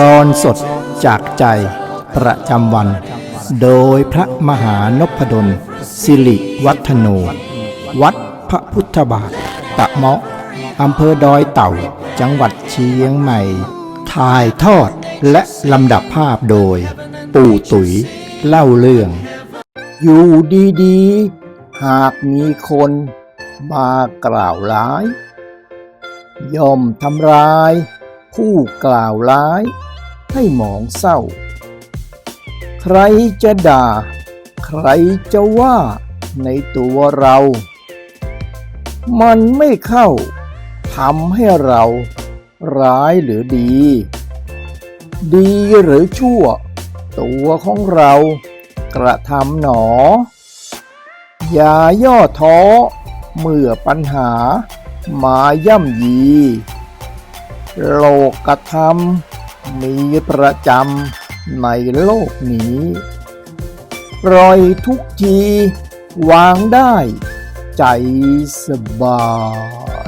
ตอนสดจากใจประจำวัน โดยพระมหานพดล สิริวัฒโน วัดพระพุทธบาท ตะเมาะอำเภอดอยเต่า จังหวัดเชียงใหม่ ถ่ายทอดและลำดับภาพโดย ปู่ตุ๋ยเล่าเรื่อง อยู่ดีๆ หากมีคนมากล่าวร้าย ย่อมทำร้าย ผู้กล่าวร้าย ให้หมองเศร้า ใครจะด่า ใครจะว่าในตัวเรา มันไม่เข้าทำให้เราร้ายหรือดี ดีหรือชั่ว ตัวของเรากระทำหนอ อย่าย่อท้อเมื่อปัญหามาย่ำยี โลกธรรม มีประจำในโลกนี้ปล่อยทุกที วางได้ ใจสบาย